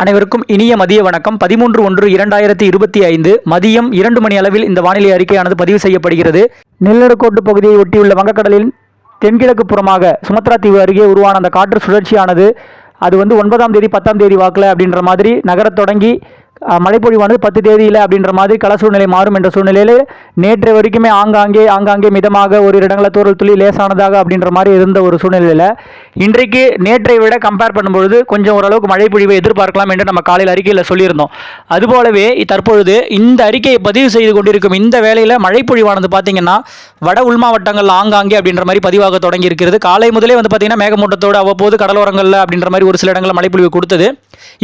அனைவருக்கும் இனிய மதிய வணக்கம். பதிமூன்று ஒன்று இரண்டாயிரத்தி இருபத்தி ஐந்து மதியம் இரண்டு மணி அளவில் இந்த வானிலை அறிக்கையானது பதிவு செய்யப்படுகிறது. நெல்லடக்கோட்டு பகுதியை ஒட்டியுள்ள வங்கக்கடலின் தென்கிழக்கு புறமாக சுமத்ரா தீவு அருகே உருவான அந்த காற்று சுழற்சியானது. அது வந்து ஒன்பதாம் தேதி பத்தாம் தேதி வாக்கில் அப்படின்ற மாதிரி நகரத் தொடங்கி மழைப்பொழிவானது பத்து தேதியில் அப்படின்ற மாதிரி கள சூழ்நிலை மாறும் என்ற சூழ்நிலையில் நேற்று வரைக்குமே ஆங்காங்கே ஆங்காங்கே மிதமாக ஒரு இடங்களில் தூரல் துளி லேசானதாக அப்படின்ற மாதிரி இருந்த ஒரு சூழ்நிலையில் இன்றைக்கு நேற்றை விட கம்பேர் பண்ணும்பொழுது கொஞ்சம் ஓரளவுக்கு மழைப்பொழிவை எதிர்பார்க்கலாம் என்று நம்ம காலையில் அறிக்கையில் சொல்லியிருந்தோம். அதுபோலவே தற்பொழுது இந்த அறிக்கையை பதிவு செய்து கொண்டிருக்கும் இந்த வேளையில் மழைப்பொழிவானது பார்த்தீங்கன்னா வட உள் மாவட்டங்கள் ஆங்காங்கே அப்படின்ற மாதிரி பதிவாக தொடங்கி இருக்கிறது. காலை முதலே வந்து பார்த்தீங்கன்னா மேகமூட்டத்தோடு அவ்வப்போது கடலோரங்களில் அப்படின்ற மாதிரி ஒரு சில இடங்களில் மழைப்பொழிவு கொடுத்தது.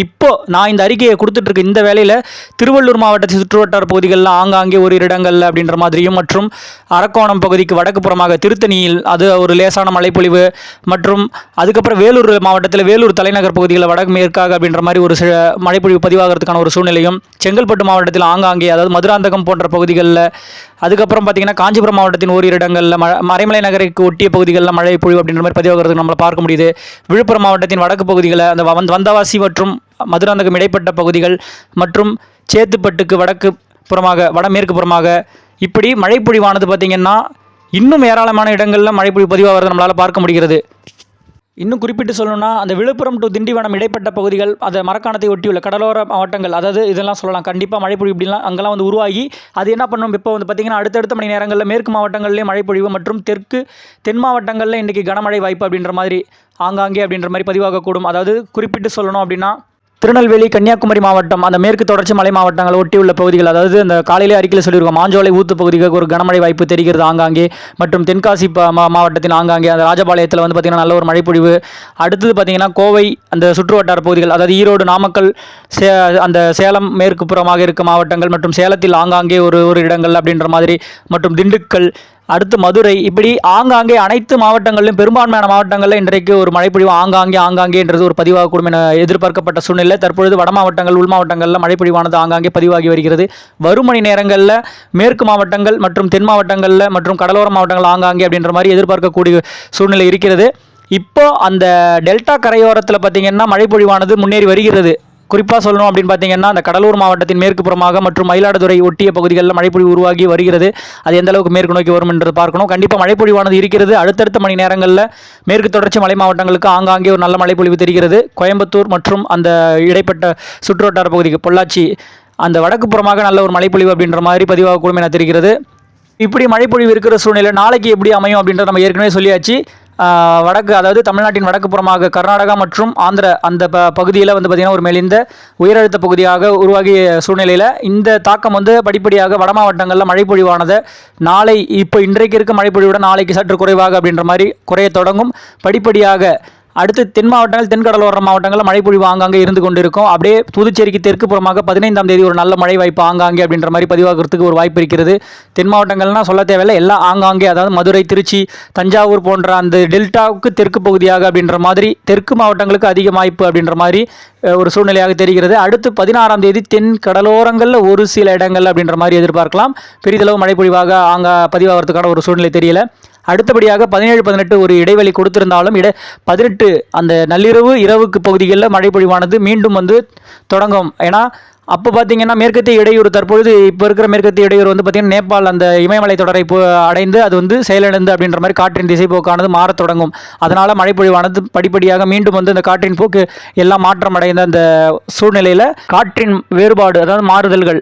இப்போ நான் இந்த அறிக்கையை கொடுத்துட்டு இருக்க இந்த வேளையில் திருவள்ளூர் மாவட்டத்தின் சுற்றுவட்டார பகுதிகளில் ஆங்காங்கே ஒரு இடங்களில் அப்படின்ற மாதிரியும் மற்றும் அரக்கோணம் பகுதிக்கு வடக்கு புறமாக திருத்தணியில் அது ஒரு லேசான மழைப்பொழிவு மற்றும் அதுக்கப்புறம் வேலூர் மாவட்டத்தில் வேலூர் தலைநகர் பகுதிகளில் வடக்கு மேற்காக அப்படின்ற மாதிரி ஒரு சில மழைப்பொழிவு பதிவாகிறதுக்கான ஒரு சூழ்நிலையும் செங்கல்பட்டு மாவட்டத்தில் ஆங்காங்கே அதாவது மதுராந்தகம் போன்ற பகுதிகளில் அதுக்கப்புறம் பார்த்திங்கன்னா காஞ்சிபுரம் மாவட்டத்தின் ஓரிரு இடங்களில் ம மறைமலை நகருக்கு ஒட்டிய பகுதிகளில் மழை பொழிவு அப்படின்ற மாதிரி பதிவாகிறதுக்கு நம்மளை பார்க்க முடியுது. விழுப்புரம் மாவட்டத்தின் வடக்கு பகுதிகளில் அந்த வந்தவாசி மற்றும் மதுராந்தகம் இடைப்பட்ட பகுதிகள் மற்றும் சேத்துப்பட்டுக்கு வடக்கு புறமாக வடமேற்கு புறமாக இப்படி மழைப்பொழிவானது பார்த்திங்கன்னா இன்னும் ஏராளமான இடங்களில் மழைப்பொழிவு பதிவாகிறது நம்மளால் பார்க்க முடிகிறது. இன்னும் குறிப்பிட்டு சொல்லணும்னா அந்த விழுப்புரம் டு திண்டிவனம் இடைப்பட்ட பகுதிகள் அந்த மரக்காணத்தை ஒட்டியுள்ள கடலோர மாவட்டங்கள் அதாவது இதெல்லாம் சொல்லலாம் கண்டிப்பாக மழைப்பொழிவு இப்படிலாம் அங்கெல்லாம் வந்து உருவாகி அது என்ன பண்ணும்? இப்போ வந்து பார்த்திங்கன்னா அடுத்தடுத்த மணி நேரங்களில் மேற்கு மாவட்டங்களிலே மழைப்பொழிவு மற்றும் தெற்கு தென் மாவட்டங்களில் இன்றைக்கி கனமழை வாய்ப்பு அப்படின்ற மாதிரி ஆங்காங்கே அப்படின்ற மாதிரி பதிவாகக்கூடும். அதாவது குறிப்பிட்டு சொல்லணும் அப்படின்னா திருநெல்வேலி கன்னியாகுமரி மாவட்டம் அந்த மேற்கு தொடர்ச்சி மலை மாவட்டங்களை ஒட்டியுள்ள பகுதிகள் அதாவது அந்த காலையிலே அறிக்கையில் சொல்லியிருக்கோம் மாஞ்சோலை ஊத்து பகுதிகளுக்கு ஒரு கனமழை வாய்ப்பு தெரிகிறது ஆங்காங்கே மற்றும் தென்காசி மா- மாவட்டத்தின் ஆங்காங்கே அந்த ராஜபாளையத்தில் வந்து பார்த்திங்கன்னா நல்ல ஒரு மழைப்பொழிவு. அடுத்தது பார்த்திங்கன்னா கோவை அந்த சுற்று வட்டார பகுதிகள் அதாவது ஈரோடு நாமக்கல் சே அந்த சேலம் மேற்கு புறமாக இருக்க மாவட்டங்கள் மற்றும் சேலத்தில் ஆங்காங்கே ஒரு ஒரு இடங்கள் அப்படின்ற மாதிரி மற்றும் திண்டுக்கல் அடுத்து மதுரை. இப்படி ஆங்காங்கே அனைத்து மாவட்டங்களிலும் பெரும்பான்மையான மாவட்டங்களில் இன்றைக்கு ஒரு மழைப்பொழிவு ஆங்காங்கே ஆங்காங்கேன்றது ஒரு பதிவாகக்கூடும் என எதிர்பார்க்கப்பட்ட சூழ்நிலை. தற்பொழுது வட மாவட்டங்கள் உள் மாவட்டங்களில் மழைப்பொழிவானது ஆங்காங்கே பதிவாகி வருகிறது. வரும் மணி நேரங்களில் மேற்கு மாவட்டங்கள் மற்றும் தென் மாவட்டங்களில் மற்றும் கடலோர மாவட்டங்கள் ஆங்காங்கே அப்படின்ற மாதிரி எதிர்பார்க்கக்கூடிய சூழ்நிலை இருக்கிறது. இப்போ அந்த டெல்டா கரையோரத்தில் பார்த்தீங்கன்னா மழைப்பொழிவானது முன்னேறி வருகிறது. குறிப்பாக சொல்லணும் அப்படின்னு பார்த்தீங்கன்னா அந்த கடலூர் மாவட்டத்தின் மேற்கு புறமாக மற்றும் மயிலாடுதுறை ஒட்டிய பகுதிகளில் மழைப்பொழிவு உருவாகி வருகிறது. அது எந்த அளவுக்கு மேற்கு நோக்கி வரும் என்று பார்க்கணும். கண்டிப்பாக மழைப்பொழிவானது இருக்கிறது. அடுத்தடுத்த மணி நேரங்களில் மேற்கு தொடர்ச்சி மலை மாவட்டங்களுக்கு ஆங்காங்கே ஒரு நல்ல மழைப்பொழிவு தெரிகிறது. கோயம்புத்தூர் மற்றும் அந்த இடைப்பட்ட சுற்றுவட்டார பகுதிக்கு பொள்ளாச்சி அந்த வடக்கு புறமாக நல்ல ஒரு மழைப்பொழிவு அப்படின்ற மாதிரி பதிவாகக்கூடும் என தெரிகிறது. இப்படி மழைப்பொழிவு இருக்கிற சூழ்நிலை நாளைக்கு எப்படி அமையும் அப்படின்றத நம்ம ஏற்கனவே சொல்லியாச்சு. வடக்கு அதாவது தமிழ்நாட்டின் வடக்கு புறமாக கர்நாடகா மற்றும் ஆந்திர அந்த ப பகுதியில் வந்து பார்த்திங்கன்னா ஒரு மெலிந்த உயரழுத்த பகுதியாக உருவாகிய சூழ்நிலையில் இந்த தாக்கம் வந்து படிப்படியாக வட மாவட்டங்களில் மழைப்பொழிவானது நாளை இப்போ இன்றைக்கு இருக்க மழைப்பொழிவுடன் நாளைக்கு சற்று குறைவாக அப்படின்ற மாதிரி குறைய தொடங்கும். படிப்படியாக அடுத்து தென் மாவட்டங்கள் தென்கடலோர மாவட்டங்களில் மழைப்பொழிவு ஆங்காங்கே இருந்து கொண்டிருக்கும். அப்படியே புதுச்சேரிக்கு தெற்கு புறமாக பதினைந்தாம் தேதி ஒரு நல்ல மழை வாய்ப்பு ஆங்காங்கே அப்படின்ற மாதிரி பதிவாகிறதுக்கு ஒரு வாய்ப்பு இருக்கிறது. தென் மாவட்டங்கள்னால் சொல்ல தேவையில்லை எல்லாம் ஆங்காங்கே அதாவது மதுரை திருச்சி தஞ்சாவூர் போன்ற அந்த டெல்டாவுக்கு தெற்கு பகுதியாக அப்படின்ற மாதிரி தெற்கு மாவட்டங்களுக்கு அதிக வாய்ப்பு அப்படின்ற மாதிரி ஒரு சூழ்நிலையாக தெரிகிறது. அடுத்து பதினாறாம் தேதி தென் கடலோரங்களில் ஒரு சில இடங்கள் அப்படின்ற மாதிரி எதிர்பார்க்கலாம். பெரிதளவு மழைப்பொழிவாக ஆங்க பதிவாகிறதுக்கான ஒரு சூழ்நிலை தெரியல. அடுத்தபடியாக பதினேழு பதினெட்டு ஒரு இடைவெளி கொடுத்திருந்தாலும் இட பதினெட்டு அந்த நள்ளிரவு இரவுக்கு பகுதிகளில் மழைப்பொழிவானது மீண்டும் வந்து தொடங்கும். ஏன்னா அப்போ பார்த்தீங்கன்னா மேற்கத்திய இடையூறு தற்பொழுது இப்போ இருக்கிற மேற்கத்திய இடையூறு வந்து பார்த்திங்கன்னா நேபாள் அந்த இமயமலை தொடரை அடைந்து அது வந்து செயலிழந்து அப்படின்ற மாதிரி காற்றின் திசைப்போக்கானது மாறத் தொடங்கும். அதனால் மழைப்பொழிவானது படிப்படியாக மீண்டும் வந்து அந்த காற்றின் போக்கு எல்லாம் மாற்றம் அடைந்த அந்த சூழ்நிலையில் காற்றின் வேறுபாடு அதாவது மாறுதல்கள்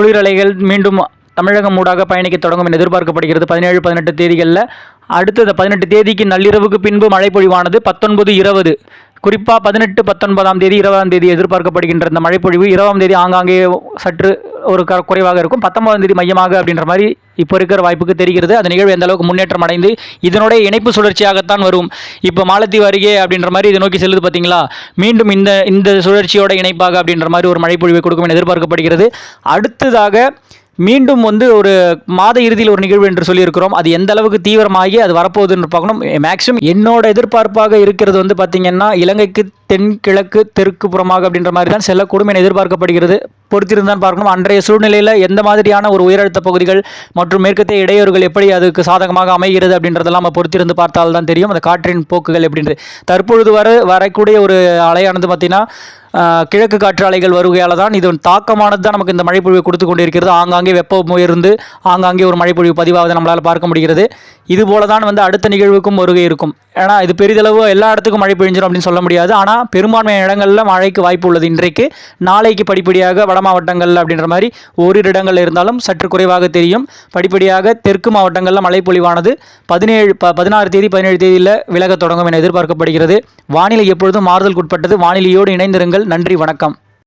குளிரலைகள் மீண்டும் தமிழகம் ஊடாக பயணிக்க தொடங்கும் என எதிர்பார்க்கப்படுகிறது. பதினேழு பதினெட்டு தேதிகளில் அடுத்த பதினெட்டு தேதிக்கு நள்ளிரவுக்கு பின்பு மழைப்பொழிவானது பத்தொன்பது இருபது. குறிப்பாக பதினெட்டு பத்தொன்பதாம் தேதி இருபதாம் தேதி எதிர்பார்க்கப்படுகின்ற இந்த மழைப்பொழிவு இருபதாம் தேதி ஆங்காங்கே சற்று ஒரு க குறைவாக இருக்கும். பத்தொன்பதாம் தேதி மையமாக அப்படின்ற மாதிரி இப்போ இருக்கிற வாய்ப்புக்கு தெரிகிறது. அந்த நிகழ்வு எந்த அளவுக்கு முன்னேற்றம் அடைந்து இதனுடைய இணைப்பு சுழற்சியாகத்தான் வரும். இப்போ மாலத்தீவு அருகே அப்படின்ற மாதிரி இதை நோக்கி செல்லுது பார்த்தீங்களா? மீண்டும் இந்த இந்த சுழற்சியோட இணைப்பாக அப்படின்ற மாதிரி ஒரு மழைப்பொழிவை கொடுக்கும் என எதிர்பார்க்கப்படுகிறது. அடுத்ததாக மீண்டும் வந்து ஒரு மாத இறுதியில் ஒரு நிகழ்வு என்று சொல்லியிருக்கிறோம். அது எந்த அளவுக்கு தீவிரமாகி அது வரப்போகுதுன்னு பார்க்கணும். மேக்ஸிமம் என்னோட எதிர்பார்ப்பாக இருக்கிறது வந்து பார்த்திங்கன்னா இலங்கைக்கு தென்கிழக்கு தெற்கு புறமாக அப்படின்ற மாதிரி தான் செல்லக்கூடும் என எதிர்பார்க்கப்படுகிறது. பொறுத்திருந்தான் பார்க்கணும். அன்றைய சூழ்நிலையில் எந்த மாதிரியான ஒரு உயரழுத்த பகுதிகள் மற்றும் மேற்கத்திய இடையூறுகள் எப்படி அதுக்கு சாதகமாக அமைகிறது அப்படின்றதெல்லாம் நம்ம பொறுத்திருந்து பார்த்தால் தான் தெரியும். அந்த காற்றின் போக்குகள் எப்படின்றது. தற்பொழுது வர வரக்கூடிய ஒரு அலையானது பார்த்திங்கன்னா கிழக்கு காற்று அலைகள் வருகையால் தான் இது தாக்கமானது தான் நமக்கு இந்த மழைப்பொழிவை கொடுத்து கொண்டிருக்கிறது. ஆங்காங்கே வெப்பம் உயர்ந்து ஆங்காங்கே ஒரு மழைப்பொழிவு பதிவாவதை நம்மளால் பார்க்க முடிகிறது. இதுபோல தான் வந்து அடுத்த நிகழ்வுக்கும் வருகை இருக்கும். ஏன்னா இது பெரிதளவு எல்லா இடத்துக்கும் மழை பெய்ஞ்சிடும் அப்படின்னு சொல்ல முடியாது. ஆனால் பெரும்பான்மையான இடங்களில் மழைக்கு வாய்ப்பு உள்ளது இன்றைக்கு. நாளைக்கு படிப்படியாக வட மாவட்டங்கள் அப்படின்ற மாதிரி ஓரிரு இடங்கள் இருந்தாலும் சற்று குறைவாக தெரியும். படிப்படியாக தெற்கு மாவட்டங்களில் மழை பொழிவானது. பதினேழு ப பதினாறு தேதி பதினேழு தேதியில் விலகத் தொடங்கும் என எதிர்பார்க்கப்படுகிறது. வானிலை எப்பொழுதும் மாறுதலுக்குட்பட்டது. வானிலையோடு இணைந்திருங்கள். நன்றி வணக்கம்.